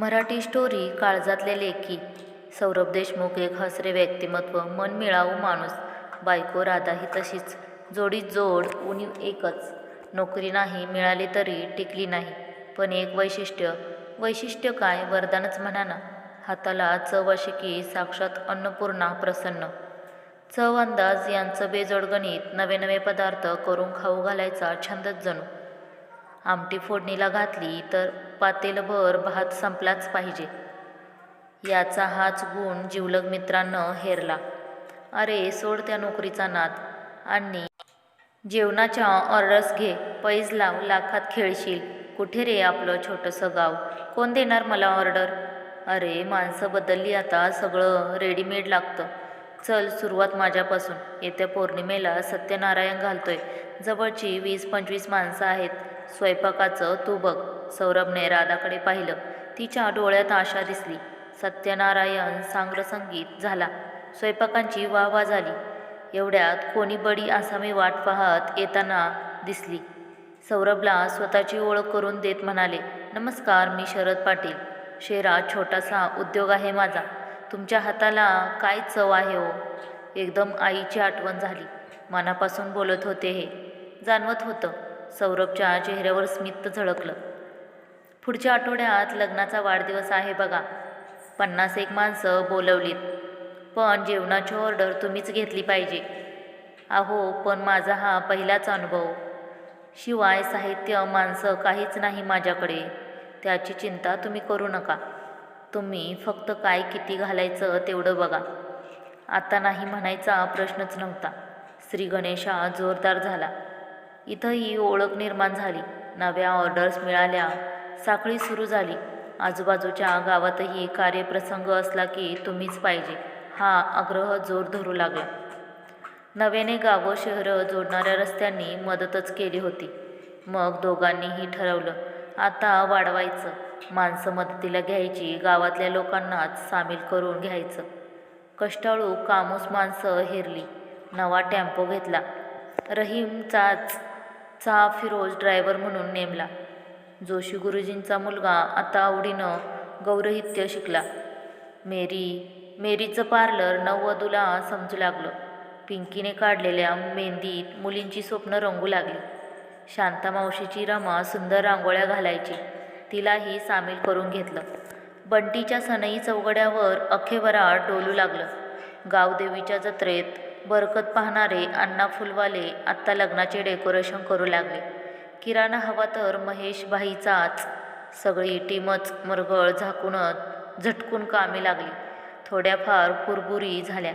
Marathi story काळजातले लेखी. सौरभ देशमुख एक हसरे व्यक्तिमत्व मनमिळावू माणूस. बायको राधा ही तशीच. जोडी जोड उणीव एकच. नोकरी नाही मिळाली तरी टिकली नाही. पण एक वैशिष्ट्य. वैशिष्ट्य काय? वरदानच म्हणा ना. हाताला चव अशी की साक्षात अन्नपूर्णा प्रसन्न. चव अंदाज यांचं बेजोड गणित. नवे नवे पदार्थ करून खाऊ घालायचा छंदच जणू. आमटी फोडणीला घातली तर पातेलभर भात संपलाच पाहिजे. याचा हाच गुण जिवलग मित्रांनं हेरला. अरे सोड त्या नोकरीचा नाद. आणि जेवणाच्या ऑर्डर्स घे. पैज लाव लाखात खेळशील. कुठे रे आपलं छोटंसं गाव? कोण देणार मला ऑर्डर? अरे माणसं बदलली आता. सगळं रेडीमेड लागतं. चल सुरुवात माझ्यापासून. येत्या पौर्णिमेला सत्यनारायण घालतोय. जवळची वीस पंचवीस माणसं आहेत. स्वयंपाकाचं तू बघ. सौरभने राधाकडे पाहिलं. तिच्या डोळ्यात आशा दिसली. सत्यनारायण सांग्रसंगीत झाला. स्वयंपाकांची वाहवा झाली. एवढ्यात कोणी बडी आसामी वाट पाहत येताना दिसली. सौरभला स्वतःची ओळख करून देत म्हणाले नमस्कार मी शरद पाटील. शेरात छोटासा उद्योग आहे माझा. तुमच्या हाताला काय चव आहे हो? एकदम आईची आठवण झाली. मनापासून बोलत होते हे. जाणवत होतं. सौरभच्या चेहऱ्यावर स्मित झळकलं. पुढच्या आठवड्यात लग्नाचा वाढदिवस आहे बघा. पन्नास एक माणसं बोलवलीत. पण जेवणाची ऑर्डर तुम्हीच घेतली पाहिजे. अहो पण माझा हा पहिलाच अनुभव. शिवाय साहित्य माणसं काहीच नाही माझ्याकडे. त्याची चिंता तुम्ही करू नका. तुम्ही फक्त काय किती घालायचं तेवढं बघा. आता नाही म्हणायचा प्रश्नच नव्हता. श्री गणेशा जोरदार झाला. इथंही ओळख निर्माण झाली. नव्या ऑर्डर्स मिळाल्या. साखळी सुरू झाली. आजूबाजूच्या गावातही कार्यप्रसंग असला की तुम्हीच पाहिजे. हा आग्रह जोर धरू लागला. नव्याने गावं शहरं जोडणाऱ्या रस्त्यांनी मदतच केली होती. मग दोघांनीही ठरवलं. आता वाढवायचं. माणसं मदतीला घ्यायची गावातल्या लोकांनाच सामील करून घ्यायचं. कष्टाळू कामूस माणसं हेरली. नवा टेम्पो घेतला. रहीमचाच चा फिरोज ड्रायव्हर म्हणून नेमला. जोशी गुरुजींचा मुलगा आता आवडीनं गौरहित्य शिकला. मेरी मेरीचं पार्लर नववधूला समजू लागलं. पिंकीने काढलेल्या मेहंदीत मुलींची स्वप्न रंगू लागली. शांता मावशीची रमा सुंदर रांगोळ्या घालायची तिलाही सामील करून घेतलं. बंटीच्या सनई चौघड्यावर अखेवरा डोलू लागलं. गावदेवीच्या जत्रेत बरकत पाहणारे अण्णा फुलवाले आत्ता लग्नाचे डेकोरेशन करू लागले. किराणा हवा तर महेश भाईचाच. सगळी टीमच मरगळ झाकूनच झटकून कामी लागली. थोड्याफार कुरबुरी झाल्या.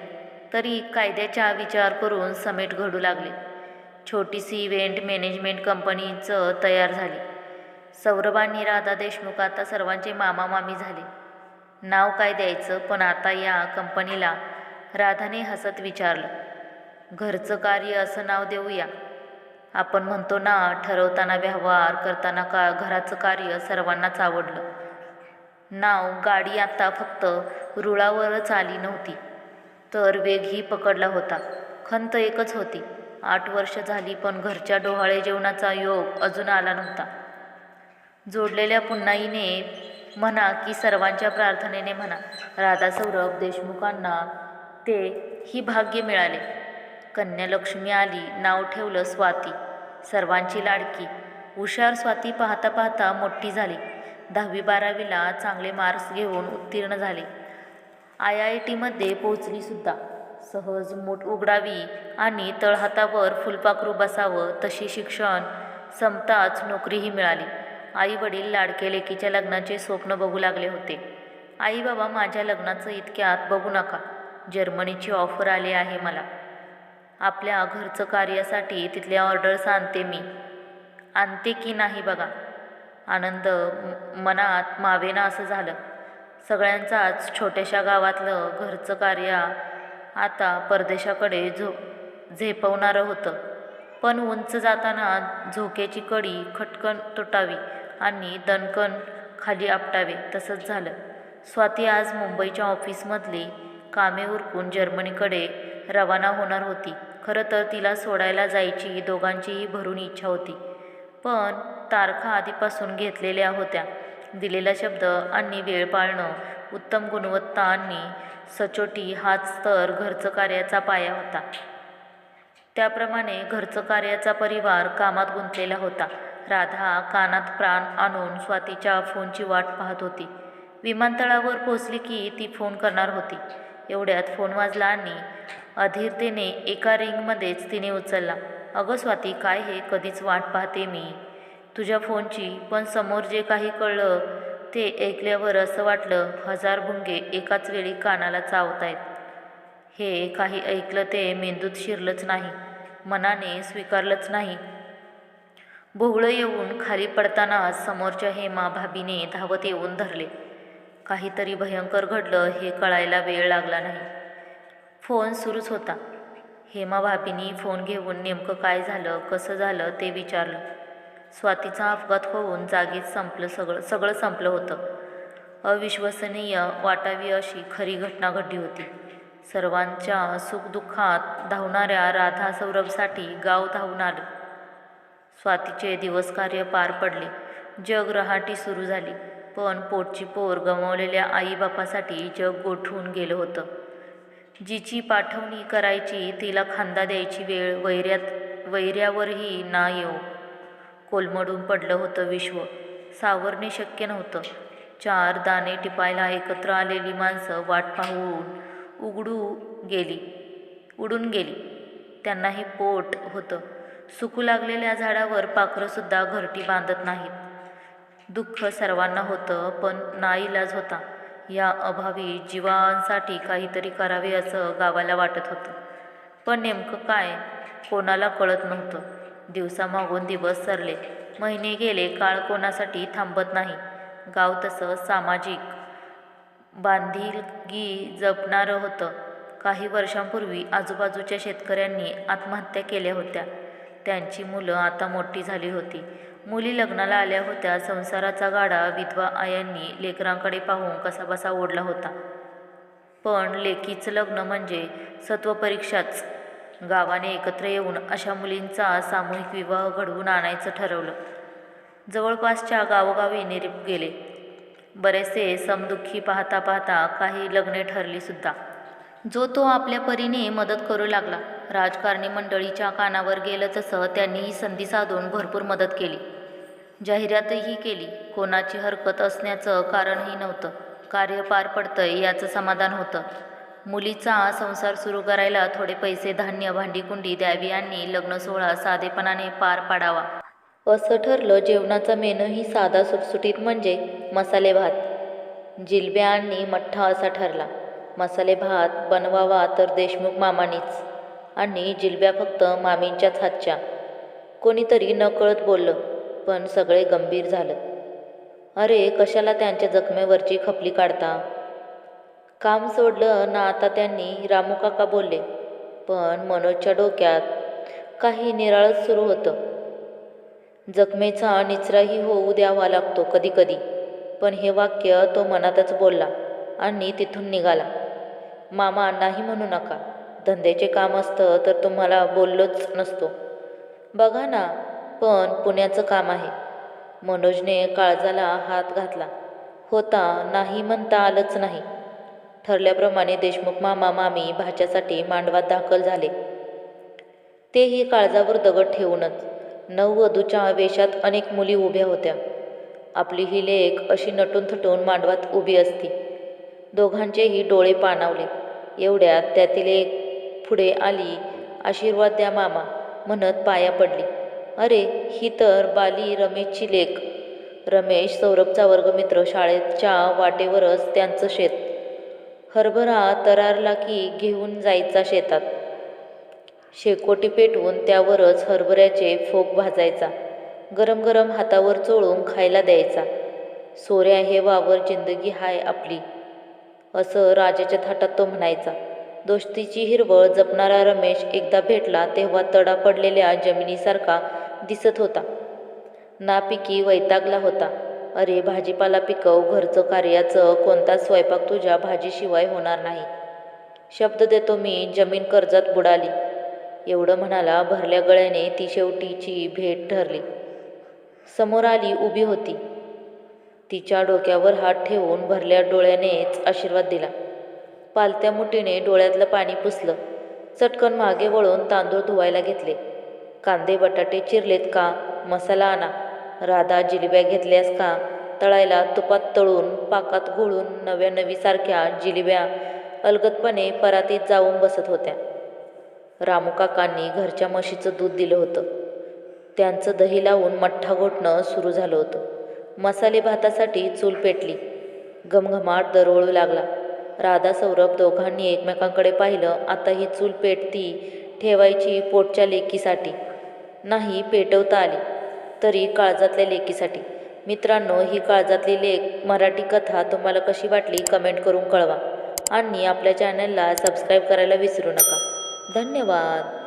तरी कायद्याचा विचार करून समेट घडू लागले. छोटीशी इव्हेंट मॅनेजमेंट कंपनीचं तयार झाली. सौरभांनी राधा देशमुख आता सर्वांचे मामा मामी झाले. नाव काय द्यायचं? पण आता या कंपनीला राधाने हसत विचारलं. घरचं कार्य असं नाव देऊया. आपण म्हणतो ना ठरवताना व्यवहार करताना का घराचं कार्य सर्वांनाच आवडलं. नाव गाडी आता फक्त रुळावरच आली नव्हती तर वेगही पकडला होता. खंत एकच होती. आठ वर्ष झाली पण घरच्या डोहाळे जेवणाचा योग अजून आला नव्हता. जोडलेल्या पुन्हाईने म्हणा की सर्वांच्या प्रार्थनेने म्हणा राधा सौरभ देशमुखांना ते ही भाग्य मिळाले. कन्यालक्ष्मी आली नाव ठेवलं स्वाती. सर्वांची लाडकी. हुशार स्वाती पाहता पाहता मोठी झाली. दहावी बारावीला चांगले मार्क्स घेऊन उत्तीर्ण झाले. आय आय टीमध्ये पोहोचलीसुद्धा सहज मूठ उघडावी आणि तळहातावर फुलपाखरू बसावं तशी शिक्षण संपताच नोकरीही मिळाली. आई वडील लाडके लेकीच्या लग्नाचे स्वप्न बघू लागले होते. आई बाबा माझ्या लग्नाचं इतक्यात बघू नका. जर्मनीची ऑफर आली आहे मला. आपल्या घरचं कार्यासाठी तिथल्या ऑर्डर्स आणते मी. आणते की नाही बघा. आनंद मनात मावेना असं झालं. सगळ्यांचाच छोट्याशा गावातलं घरचं कार्य आता परदेशाकडे झो झेपवणारं होतं. पण उंच जाताना झोक्याची कडी खटकन तुटावी आणि दणकण खाली आपटावे तसंच झालं. स्वाती आज मुंबईच्या ऑफिसमधली कामे उरकून जर्मनीकडे रवाना होणार होती. खरं तर तिला सोडायला जायची दोघांचीही भरून इच्छा होती. पण तारखा आधीपासून घेतलेल्या होत्या. दिलेला शब्द आणि वेळ पाळणं उत्तम गुणवत्ता आणि सचोटी हाच तर घरचं कार्याचा पाया होता. त्याप्रमाणे घरचं कार्याचा परिवार कामात गुंतलेला होता. राधा कानात प्राण आणून स्वातीच्या फोनची वाट पाहत होती. विमानतळावर पोहोचली की ती फोन करणार होती. एवढ्यात फोन वाजला आणि अधीरतेने एका रिंगमध्येच तिने उचलला. अगं स्वाती काय हे? कधीच वाट पाहते मी. तुझ्या फोनची पण समोर जे काही कळलं ते ऐकल्यावर असं वाटलं हजार भुंगे एकाच वेळी कानाला चावतायत. हे काही ऐकलं ते मेंदूत शिरलंच नाही मनाने स्वीकारलंच नाही. भोवळं येऊन खाली पडतानाच समोरच्या हेमा भाभीने धावत येऊन धरले. काहीतरी भयंकर घडलं हे कळायला वेळ लागला नाही. फोन सुरूच होता. हेमा भाभीनी फोन घेऊन नेमकं काय झालं कसं झालं ते विचारलं. स्वातीचा अपघात होऊन जागीच संपलं सगळं सगळं संपलं होतं. अविश्वसनीय वाटावी अशी खरी घटना घडली होती. सर्वांच्या सुखदुःखात धावणाऱ्या राधा सौरभसाठी गाव धावून आलं. स्वातीचे दिवस कार्य पार पडले. जग रहाटी सुरू झाली. पण पोटची पोर गमावलेल्या आईबापासाठी जग गोठवून गेलं होतं. जिची पाठवणी करायची तिला खांदा द्यायची वेळ वैऱ्यात वैऱ्यावरही ना येऊ. कोलमडून पडलं होतं विश्व. सावरणे शक्य नव्हतं. चार दाणे टिपायला एकत्र आलेली माणसं वाट पाहून उघडू गेली. उडून गेली. त्यांनाही पोट होतं. सुकू लागलेल्या झाडावर पाखरंसुद्धा घरटी बांधत नाहीत. दुःख सर्वांना होतं पण नाईलाज होता. या अभावी जीवांसाठी काहीतरी करावे असं गावाला वाटत होतं. पण नेमकं काय कोणाला कळत नव्हतं. दिवसामागून दिवस सरले. महिने गेले काळ कोणासाठी थांबत नाही. गाव तसं सामाजिक बांधिलगी जपणारं होतं. काही वर्षांपूर्वी आजूबाजूच्या शेतकऱ्यांनी आत्महत्या केल्या होत्या. त्यांची मुलं आता मोठी झाली होती. मुली लग्नाला आल्या होत्या. संसाराचा गाडा विधवा आयांनी लेकरांकडे पाहून कसाबसा ओढला होता. पण लेकीचं लग्न म्हणजे सत्वपरीक्षाच. गावाने एकत्र येऊन अशा मुलींचा सामूहिक विवाह घडवून आणायचं ठरवलं. जवळपासच्या गावोगावी निरीप गेले. बरेचसे समदुःखी पाहता पाहता काही लग्ने ठरलीसुद्धा जो तो आपल्या परीने मदत करू लागला. राजकारणी मंडळीच्या कानावर गेलं तसं त्यांनीही संधी साधून भरपूर मदत केली. जाहिरातही केली. कोणाची हरकत असण्याचं कारणही नव्हतं. कार्य पार पडतंय याचं समाधान होतं. मुलीचा संसार सुरू करायला थोडे पैसे धान्य भांडीकुंडी द्यावी आणि लग्न सोहळा साधेपणाने पार पाडावा. असं ठरलं जेवणाचा मेनूही साधा सुटसुटीत म्हणजे मसाले भात. जिलब्या आणि मठ्ठा असा ठरला. मसाले भात बनवावा तर देशमुख मामानीच आणि जिलब्या फक्त मामींच्याच हातच्या. कोणीतरी नकळत बोललं पण सगळे गंभीर झालं अरे कशाला त्यांच्या जखमेवरची खपली काढता? काम सोडलं ना आता त्यांनी? रामू काका बोलले. पण मनोजच्या डोक्यात काही निराळच सुरू होतं. जखमेचा निचराही होऊ द्यावा लागतो कधीकधी पण हे वाक्य तो मनातच बोलला आणि तिथून निघाला. मामा नाही म्हणू नका. धंद्याचे काम असतं तर तुम्हाला बोललोच नसतो. बघा ना पण पुण्याचं काम आहे. मनोजने काळजाला हात घातला. होता नाही म्हणता आलंच नाही. ठरल्याप्रमाणे देशमुख मामा मामी भाच्यासाठी मांडवात दाखल झाले. तेही काळजावर दगड ठेवूनच नववधूच्या वेशात अनेक मुली उभ्या होत्या. आपली ही लेख अशी नटून थटून मांडवात उभी असती. दोघांचेही डोळे पाणावले. एवढ्यात त्यातील एक पुढे आली आशीर्वाद द्या मामा म्हणत पाया पडली. अरे ही तर बाली रमेशची लेक रमेश सौरभचा वर्गमित्र शाळेच्या वाटेवरच त्यांचं शेत. हरभरा तरारला की घेऊन जायचा शेतात. शेकोटी पेटवून त्यावरच हरभऱ्याचे फोक भाजायचा. गरम गरम हातावर चोळून खायला द्यायचा. सोऱ्या हे वावर जिंदगी हाय आपली. असं राजाच्या थाटात तो म्हणायचा. दोस्तीची हिरवळ जपणारा रमेश एकदा भेटला तेव्हा तडा पडलेल्या जमिनीसारखा दिसत होता. नापिकी वैतागला होता. अरे भाजीपाला पिकव घरचं कार्याचं कोणता स्वयंपाक तुझ्या भाजीशिवाय होणार नाही. शब्द देतो मी जमीन कर्जात बुडाली. एवढं म्हणाला भरल्या गळ्याने ती शेवटीची भेट ठरली समोर आली उभी होती. तिच्या डोक्यावर हात ठेवून भरल्या डोळ्यानेच आशीर्वाद दिला. पालत्या मुठीने डोळ्यातलं पाणी पुसलं. चटकन मागे वळून तांदूळ धुवायला घेतले. कांदे बटाटे चिरलेत का? मसाला आणा. राधा जिलेब्या घेतल्यास का? तळायला तुपात तळून पाकात घोळून नव्या नवीसारख्या जिलेब्या अलगतपणे परातीत जाऊन बसत होत्या. रामू काकांनी घरच्या म्हशीचं दूध दिलं होतं. त्यांचं दही लावून मठ्ठा घोटणं सुरू झालं होतं. मसाले भातासाठी चूल पेटली. घमघमाट दरवळू लागला. राधा सौरभ दोघांनी एकमेकांकडे पाहिलं. आता ही चूल पेटती ठेवायची पोटच्या लेकीसाठी. नाही पेटवता आली. तरी काळजातल्या लेकीसाठी. मित्रांनो ही काळजातली लेख मराठी कथा तुम्हाला कशी वाटली कमेंट करून कळवा. आणि आपल्या चॅनलला सबस्क्राईब करायला विसरू नका. धन्यवाद.